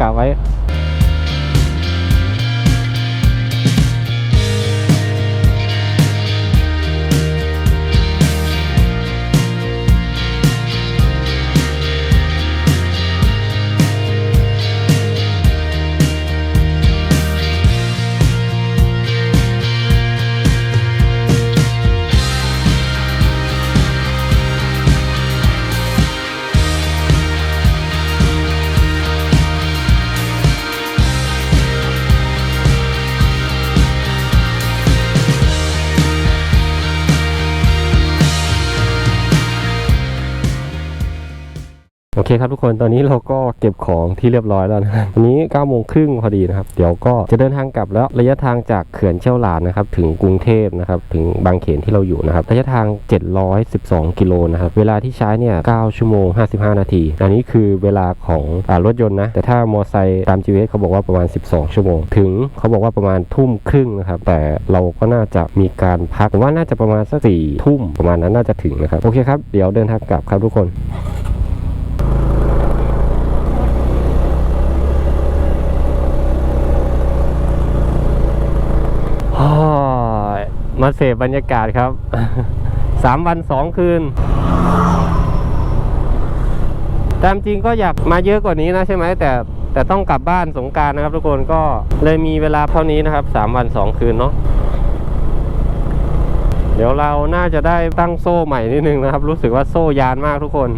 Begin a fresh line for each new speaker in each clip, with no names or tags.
ประมา ครับกะไว้โอเคครับทุกคนตอนนี้เราก็เก็บของที่เรียบร้อยแล้วนะวันนี้9ก้าโมงครึ่งพอดีนะครับ เดี๋ยวก็จะเดินทางกลับแล้วระยะทางจากเขื่อนเชี่ยวหลานนะครับ ถึงกรุงเทพนะครับ ถึงบางเขนที่เราอยู่นะครับระยะทาง 712 กิโลนะครับ เวลาที่ใช้เนี่ย9ชั่วโมง 55 นาที อันนี้คือเวลาของอรถยนต์นะ แต่ถ้ามอไซค์ตาม GPS เขาบอกว่าประมาณ 12 ชั่วโมง ถึงเขาบอกว่าประมาณทุ่มครึ่งนะครับ แต่เราก็น่าจะมีการพักผมว่าน่าจะประมาณสักสี่ทุ่มประมาณนั้นน่าจะถึงนะครับโอเคครับเดี๋ยวเดินทางกลับครับทุกคน โอ้ย มาเสพบรรยากาศครับสามวันสองคืน ตามจริงก็อยากมาเยอะกว่านี้นะใช่ไหมแต่แต่ต้องกลับบ้านสงการนะครับ ทุกคนก็เลยมีเวลาเท่านี้นะครับสามวันสองคืนเนาะเดี๋ยวเราน่าจะได้ตั้งโซ่ใหม่นิดนึงนะครับ รู้สึกว่าโซ่ยานมากทุกคน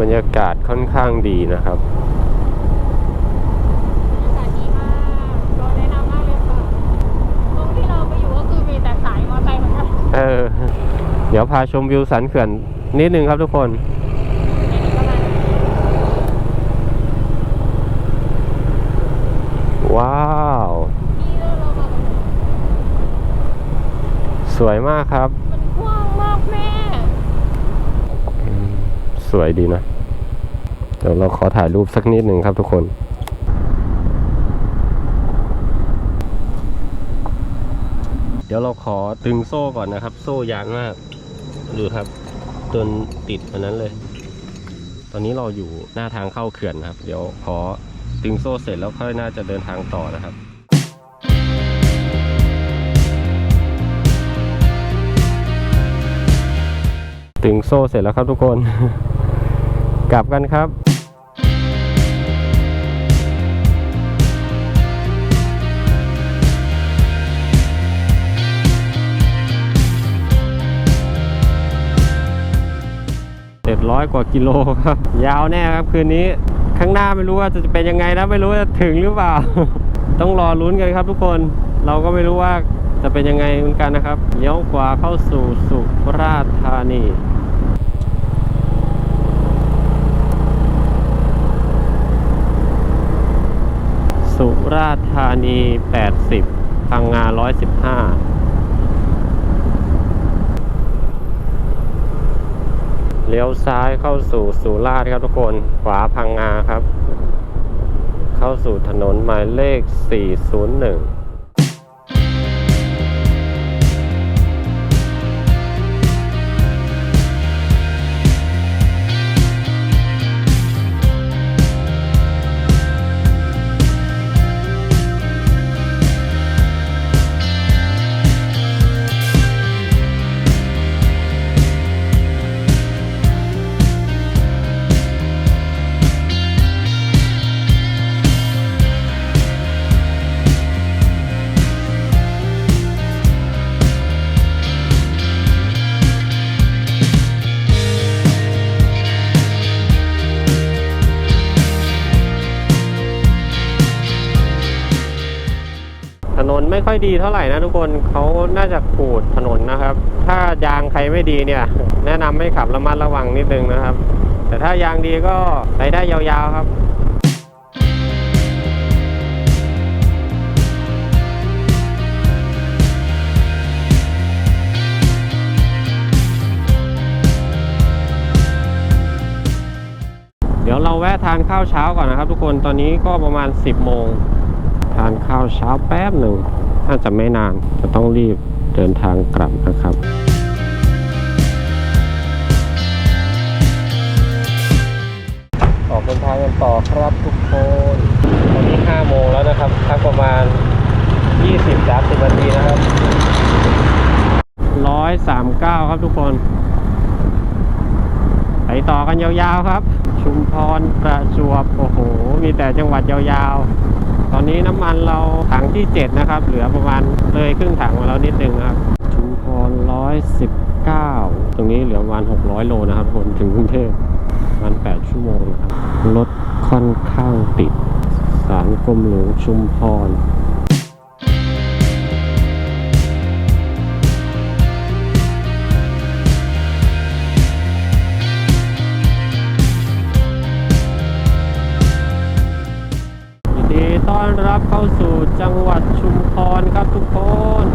บรรยากาศค่อนข้างดีนะครับ
อากาศดีมากเราแนะนำมากเลยค่ะ ตรงที่เราไปอยู่ก็คือมีแต่สายมอเตอร์ไซค์เหมือนกัน
เออ เดี๋ยวพาชมวิวสันเขื่อนนิดนึงครับทุกคนว้าว
นี่เราเรามา
สวยมากครับ
มันกว้างมากแม่
สวยดีนะ เดี๋ยวเราขอถ่ายรูปสักนิดหนึ่งครับทุกคน เดี๋ยวเราขอตึงโซ่ก่อนนะครับ โซ่ยานมาก ดูครับจนติดอันนั้นเลย ตอนนี้เราอยู่หน้าทางเข้าเขื่อนนะครับ เดี๋ยวขอตึงโซ่เสร็จแล้วค่อยน่าจะเดินทางต่อนะครับตึงโซ่เสร็จแล้วครับทุกคน กลับกันครับ เจ็ดร้อยกว่ากิโลครับ ยาวแน่ครับคืนนี้ข้างหน้าไม่รู้ว่าจะเป็นยังไงนะไม่รู้จะถึงหรือเปล่า ต้องรอลุ้นกันครับทุกคนเราก็ไม่รู้ว่าจะเป็นยังไงเหมือนกันนะครับเลี้ยวขวาเข้าสู่สุราษฎร์ธานีสุราษฎร์ธานี 80 พังงา 115 เลี้ยวซ้ายเข้าสู่สุราษฎร์ครับทุกคนขวาพังงาครับ เข้าสู่ถนนหมายเลข 401 ค่อยดีเท่าไหร่นะทุกคนเขาน่าจะขูดถนนนะครับ ถ้ายางใครไม่ดีเนี่ย แนะนำให้ขับระมัดระวังนิดนึงนะครับ แต่ถ้ายางดีก็ไปได้ยาวๆครับเดี๋ยวเราแวะทานข้าวเช้าก่อนนะครับ ทุกคนตอนนี้ก็ประมาณ 10 โมง ทานข้าวเช้าแป๊บหนึ่ง น่าจะไม่นานจะต้องรีบเดินทางกลับนะครับต่อครับทุกคนตอนนี้5โมงแล้วนะครับพักประมาณ 20-30นาทีนะครับ139 ครับทุกคนไปต่อกันยาวๆครับ ชุมพรประจวบ โอ้โห มีแต่จังหวัดยาวๆ ตอนนี้น้ำมันเราถังที่ 7 นะครับ เหลือประมาณเลยครึ่งถังมาแล้วนิดนึงครับชุมพร119 ตรงนี้เหลือประมาณ 600 โลนะครับคนถึงกรุงเทพประมาณ 8 ชั่วโมงนะครับรถค่อนข้างติด สารกรมหลวงชุมพร จังหวัดชุมพรครับทุกคน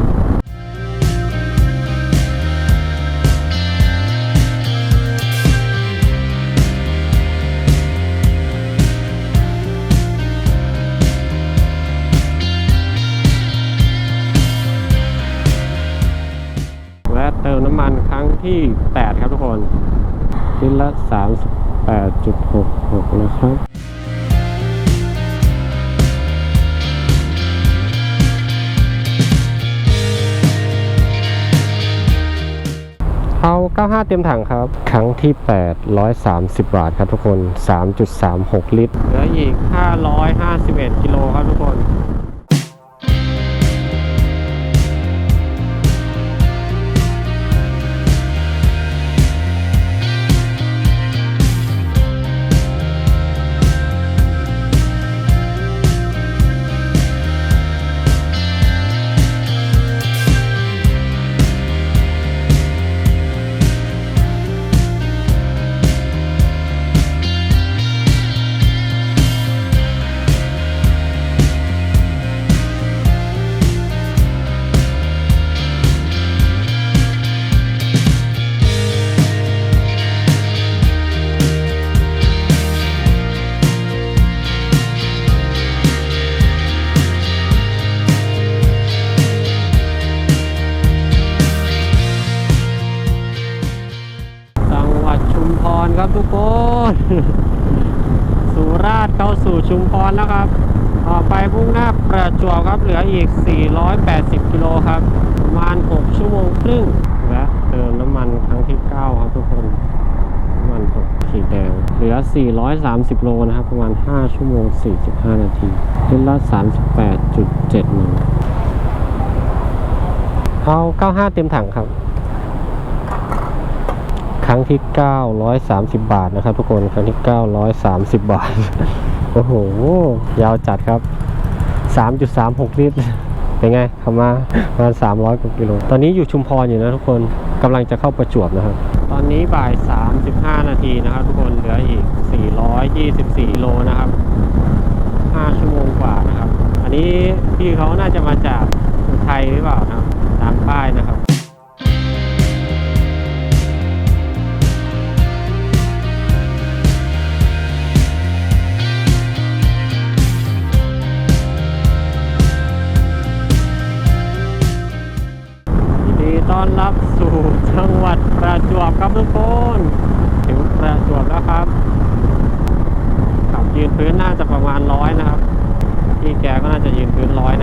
และเติมน้ำมันครั้งที่ 8 ครับทุกคนลิตรละ 38.66 นะครับ 95 เต็มถังครับ ครั้งที่8 130 บาทครับทุกคน 3.36 ลิตร เหลืออีก 551 กิโลครับทุกคน ประจวบครับเหลืออีก 480 กิโลครับประมาณ 6 ชั่วโมงครึ่งและเติมน้ำมันครั้งที่ 9 ครับทุกคนน้ำมันตกขีแดงเหลือ 430 โลนะครับ ประมาณ 5 ชั่วโมง 45 นาทีลิตรละ38.71เอา 95 เต็มถังครับ ครั้งที่ 930 บาทนะครับทุกคน ครั้งที่ 930 บาท โอ้โห ยาวจัดครับ 3.36 ลิตร เป็นไงขับมาประมาณ300กว่ากิโล ตอนนี้อยู่ชุมพรอยู่นะทุกคนกำลังจะเข้าประจวบนะครับ ตอนนี้บ่าย 35 นาทีนะครับ ทุกคนเหลืออีก 424โลนะครับ 5 ชั่วโมงกว่านะครับ อันนี้พี่เขาน่าจะมาจากอุทัยหรือเปล่านะตามป้ายนะครับ อนรับสู่จังหวัดประจวบครับทุกคนถึงประจวบแล้วครับขับยืนพื้นน่าจะประมาณร้อยนะครับพี่แกก็น่าจะยืนพื้นร้อยนะ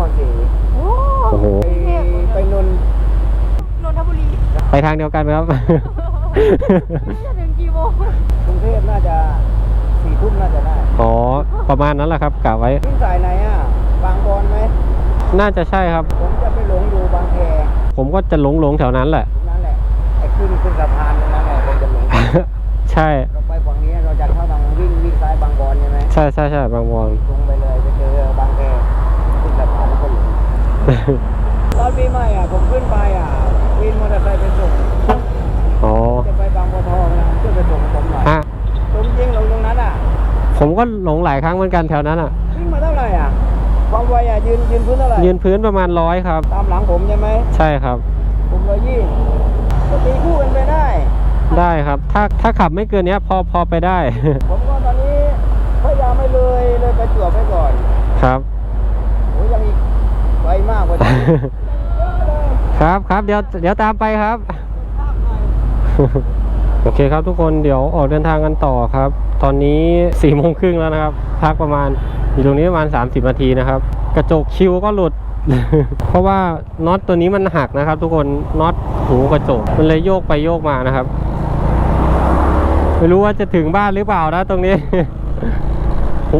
คร
ศรี
โอ้
โอ้โห
ไปไปนนท์
นนทบุรี
ไปทางเดียวกันไหมครับ
จะถึงกี่โมง
กรุงเทพน่าจะสี่ทุ่มน่าจะได้
อ๋อ ประมาณนั้นแหละครับกะไว้
วิ่งสายไหนอะ บางบอนไหม
น่าจะใช่ครับ
ผมจะไปหลงอยู่บางแค
ผมก็จะหลงหลงๆแถวนั้นแหละ
นั่นแหละ ไอ้ขึ้นขึ้นสะพานตรงนั้นแหละผมจะหลง
ใช่
เราไปฝั่งนี้เราจะเข้าทางวิ่งวิ่งซ้ายบางบอนใช่ไหม
ใช่ใช่ใช่บางวอน
ตรง ตอนปีใหม่อะผมขึ้นไปอะวินมอเตอร์ไซค์ไปส่ง
อ๋อ
จะไปบางบัวทองนะช่วยไปส่งผมหน่อย
อะ
ตรงจริงลงตรงนั้นอะ
ผมก็หลงหลายครั้งเหมือนกันแถวนั้นอะ
วิ่งมาเท่าไหร่อะความไวอะยืนยืนพื้นเท่าไหร่
ยืนพื้นประมาณร้อยครับ
ตามหลังผมใช่ไหม
ใช่ครับ
ผมร้อยยี่ก็ตีคู่กันไปได้
ได้ครับ ถ้าถ้าขับไม่เกินเนี้ย พอพอไปได้
ผมก็ตอนนี้พยายามไม่เลยเลยประจวบไปก่อน
ครับ
โอ้ยยังอีกไว มากกว่านี้เยอะเลย
ครับครับเดี๋ยวเดี๋ยวตามไปครับ
ภาพหน่อย
โอเคครับทุกคนเดี๋ยวออกเดินทางกันต่อครับ ตอนนี้สี่โมงครึ่งแล้วนะครับ พักประมาณอยู่ตรงนี้ประมาณ 30นาทีนะครับ กระจกคิวก็หลุด เพราะว่าน็อตตัวนี้มันหักนะครับ ทุกคนน็อตหูกระจกมันเลยโยกไปโยกมานะครับไม่รู้ว่าจะถึงบ้านหรือเปล่านะตรงนี้หู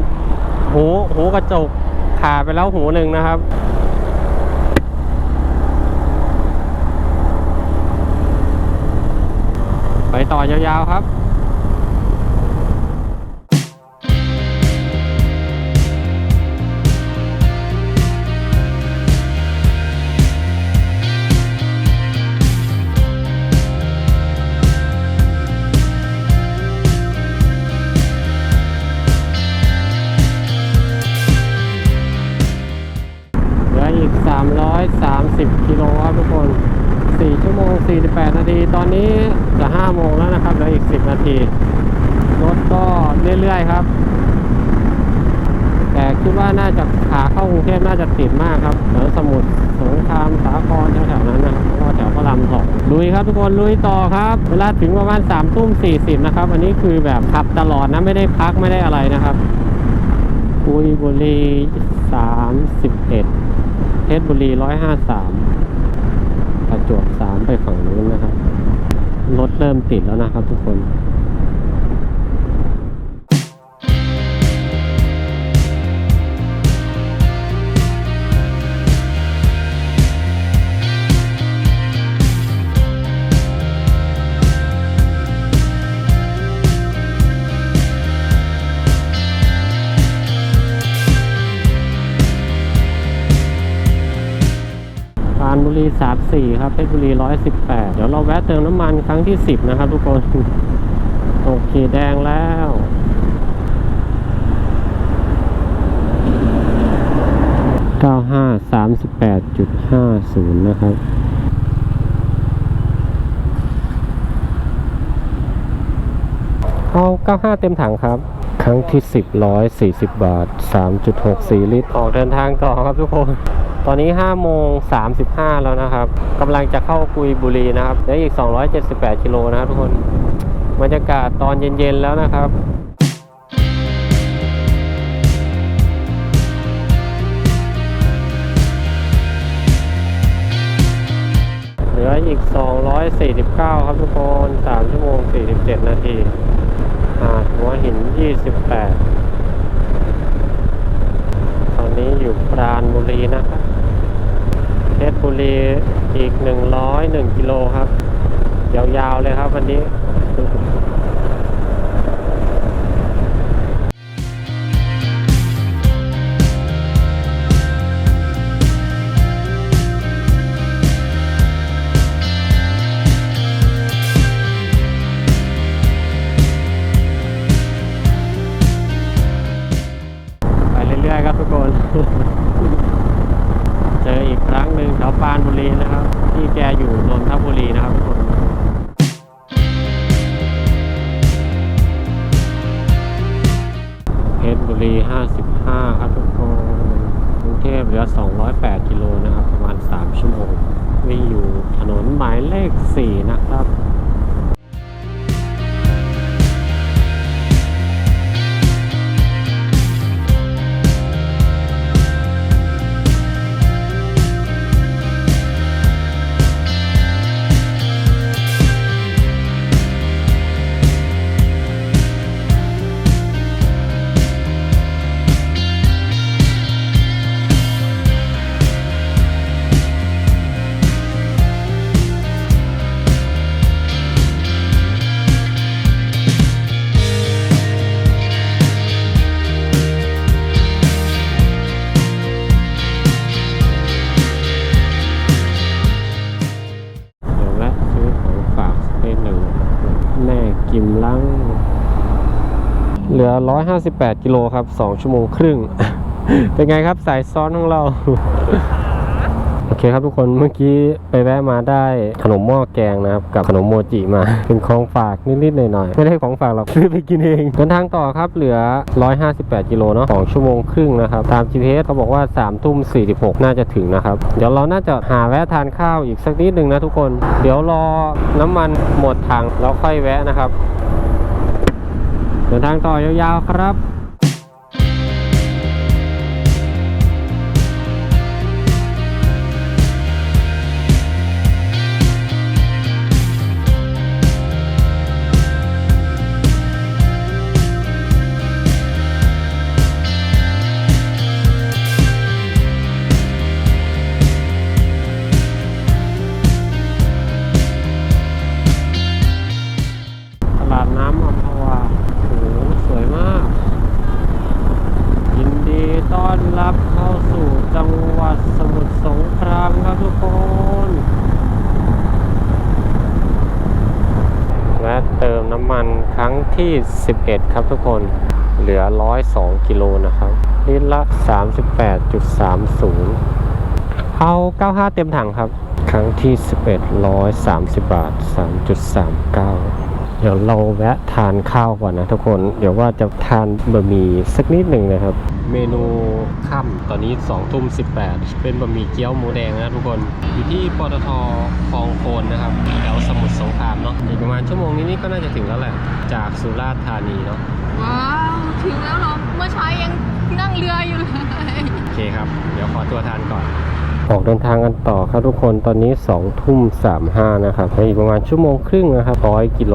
หูหูกระจกขาดไปแล้วหูหนึ่งนะครับ ไปต่อยาวๆครับ รุงเทพน่าจะติดมากครับแถวสมุทรสงครามสาครแถวๆนั้นนะครับแล้วก็แถวพระรามสองลุยครับทุกคนลุยต่อครับ เวลาถึงประมาณ3ทุ่ม40นะครับ อันนี้คือแบบขับตลอดนะไม่ได้พักไม่ได้อะไรนะครับกุยบุรีสามสิบเอ็ดเพชรบุรีร้อยห้าสามประจวบสามไปฝั่งนู้นนะครับรถเริ่มติดแล้วนะครับทุกคน บุรีสามสี่ครับเพชรบุรีร้อยสิบแปดเดี๋ยวเราแวะเติมน้ำมันครั้งที่สิบนะครับทุกคน โอเคแดงแล้วเก้าห้าสามสิบแปดจุดห้าศูนย์นะครับเอา95เต็มถังครับครั้งที่ 10ร้อย40 บาท 3.64 ลิตร ออกเดินทางต่อครับทุกคน ตอนนี้5โมง35 แล้วนะครับกำลังจะเข้ากุยบุรีนะครับเหลืออีก 278 กิโลนะครับทุกคนบรรยากาศตอนเย็นๆแล้วนะครับเหลืออีก 249 ครับทุกคน 3 ชั่วโมง 47 นาทีหาดหัวหิน 28 ตอนนี้อยู่ปราณบุรีนะครับ เพชรบุรีอีก 101กิโลครับ ยาวๆเลยครับวันนี้ กิมลัง เหลือ 158 กิโลครับ 2 ชั่วโมงครึ่ง เป็นไงครับสายซ้อนของเรา โอเคครับทุกคนเมื่อกี้ไปแวะมาได้ขนมหม้อแกงนะครับ กับขนมโมจิมา เป็นของฝากนิดๆหน่อยๆไม่ได้ของฝากหรอกซื้อไปกินเองเดินทางต่อครับเหลือ 158กิโลเนาะ2ชั่วโมงครึ่งนะครับตาม GPS เขาบอกว่า3ทุ่ม46 น่าจะถึงนะครับ เดี๋ยวเราน่าจะหาแวะทานข้าวอีกสักนิดหนึ่งนะทุกคน เดี๋ยวรอน้ำมันหมดถังแล้วค่อยแวะนะครับเดินทางต่อยาวๆครับ น้ำมันครั้งที่ 11 ครับทุกคนเหลือ 102 กิโลนะครับลิตรละ 38.30 เอา 95 เต็มถังครับ ครั้งที่ 11 130 บาท 3.39 เดี๋ยวเราแวะทานข้าวก่อนนะทุกคน เดี๋ยวว่าจะทานบะหมี่สักนิดหนึ่งนะครับ เมนูค่ำตอนนี้2ทุ่ม18 เป็นบะหมี่เกี๊ยวหมูแดงนะทุกคน อยู่ที่ปตทคลองโคนนะครับแถวสมุทรสงครามเนาะอีกประมาณชั่วโมงนี้นี่ก็น่าจะถึงแล้วแหละ จากสุราษฎร์ธานีเนาะ
ว้าว ถึงแล้วเหรอเมื่อเช้ายังนั่งเรืออยู่เลย
โอเคครับ เดี๋ยวขอตัวทานก่อนออกเดินทางกันต่อครับทุกคนตอนนี้2ทุ่ม35นะครับอีกประมาณชั่วโมงครึ่งนะครับ100กิโล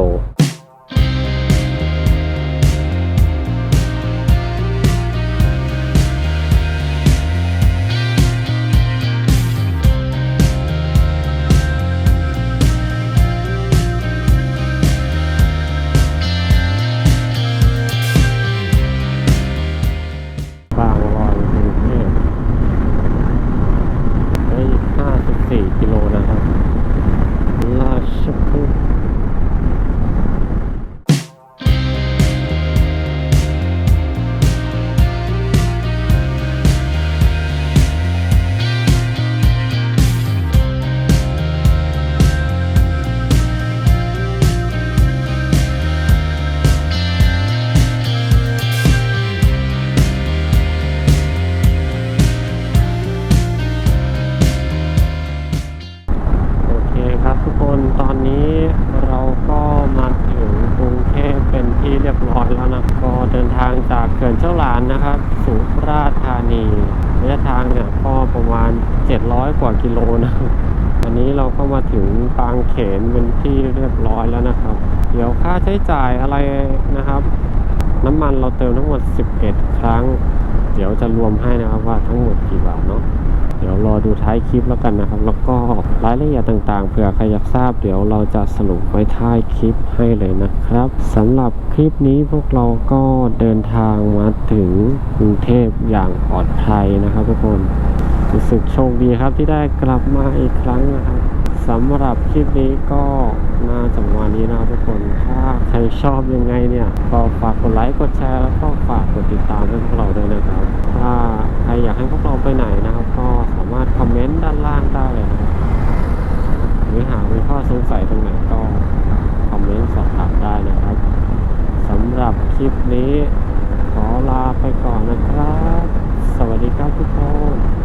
ระยะทางเนี่ยก็ประมาณ 700 กว่ากิโลนะครับวันนี้เราก็มาถึงปางเขนเป็นที่เรียบร้อยแล้วนะครับ เดี๋ยวค่าใช้จ่ายอะไรนะครับ น้ำมันเราเติมทั้งหมด 11 ครั้ง เดี๋ยวจะรวมให้นะครับว่าทั้งหมดกี่บาทเนาะ ดี๋ยวรอดูท้ายคลิปแล้วกันนะครับ แล้วก็รายละเอียดต่างๆเผื่อใครอยากทราบเดี๋ยวเราจะสรุปไว้ท้ายคลิปให้เลยนะครับสำหรับคลิปนี้พวกเราก็เดินทางมาถึงกรุงเทพอย่างปลอดภัยนะครับ ทุกคนรู้สึกโชคดีครับที่ได้กลับมาอีกครั้งนะครับสำหรับคลิปนี้ก็น่าจะประมาณนี้นะครับทุกคนถ้า ใครชอบยังไงเนี่ยก็ฝากกดไลค์กดแชร์แล้วก็ฝากกดติดตามให้พวกเราด้วยนะครับ ถ้าใครอยากให้พวกเราไปไหนนะครับ ก็สามารถคอมเมนต์ด้านล่างได้เลยนะครับหรือหากมีข้อสงสัยตรงไหนก็คอมเมนต์สอบถามได้นะครับสำหรับคลิปนี้ขอลาไปก่อนนะครับ สวัสดีครับทุกคน